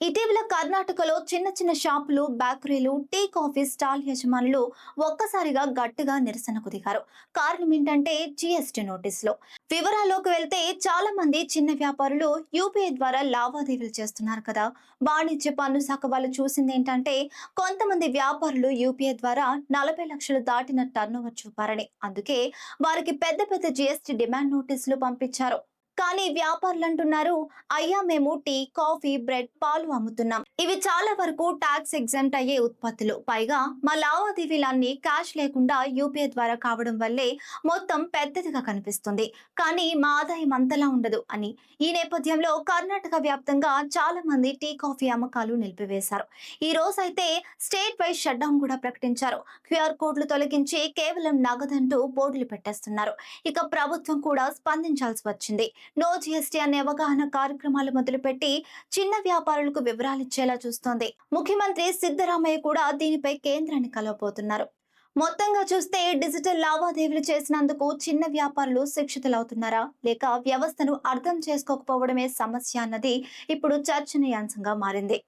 ఇటీవల కర్ణాటకలో చిన్న చిన్న షాపులు బేకరీలు టీ కాఫీ స్టాల్ యజమానులు ఒక్కసారిగా గట్టిగా నిరసనకు దిగారు. కారణం ఏంటంటే జిఎస్టీ నోటీసులు. వివరాల్లోకి వెళ్తే చాలా మంది చిన్న వ్యాపారులు యూపీఐ ద్వారా లావాదేవీలు చేస్తున్నారు కదా. వాణిజ్య పన్ను శాఖ వాళ్ళు చూసింది ఏంటంటే కొంతమంది వ్యాపారులు యూపీఐ ద్వారా నలభై లక్షలు దాటిన టర్న్ చూపారని. అందుకే వారికి పెద్ద పెద్ద జిఎస్టీ డిమాండ్ నోటీసులు పంపించారు. కానీ వ్యాపారులు అంటున్నారు అయ్యా మేము టీ కాఫీ బ్రెడ్ పాలు అమ్ముతున్నాం. ఇవి చాలా వరకు ట్యాక్స్ ఎగ్జామ్ట్ అయ్యే ఉత్పత్తులు. పైగా మా లావాదేవీలన్నీ క్యాష్ లేకుండా యూపీఐ ద్వారా కావడం వల్లే మొత్తం పెద్దదిగా కనిపిస్తుంది. కానీ మా ఆదాయం అంతలా ఉండదు అని. ఈ నేపథ్యంలో కర్ణాటక వ్యాప్తంగా చాలా మంది టీ కాఫీ అమ్మకాలు నిలిపివేశారు. ఈ రోజు అయితే స్టేట్ వైజ్ షట్ డౌన్ కూడా ప్రకటించారు. క్యూఆర్ కోడ్లు తొలగించి కేవలం నగదంటూ బోర్డులు పెట్టేస్తున్నారు. ఇక ప్రభుత్వం కూడా స్పందించాల్సి వచ్చింది. నో జిఎస్టీ అనే అవగాహన కార్యక్రమాలు మొదలుపెట్టి చిన్న వ్యాపారులకు వివరాలు ఇచ్చేలా చూస్తోంది. ముఖ్యమంత్రి సిద్ధరామయ్య కూడా దీనిపై కేంద్రాన్ని కలవబోతున్నారు. మొత్తంగా చూస్తే డిజిటల్ లావాదేవీలు చేసినందుకు చిన్న వ్యాపారులు శిక్షితులవుతున్నారా? లేక వ్యవస్థను అర్థం చేసుకోకపోవడమే సమస్య అన్నది ఇప్పుడు చర్చనీయాంశంగా మారింది.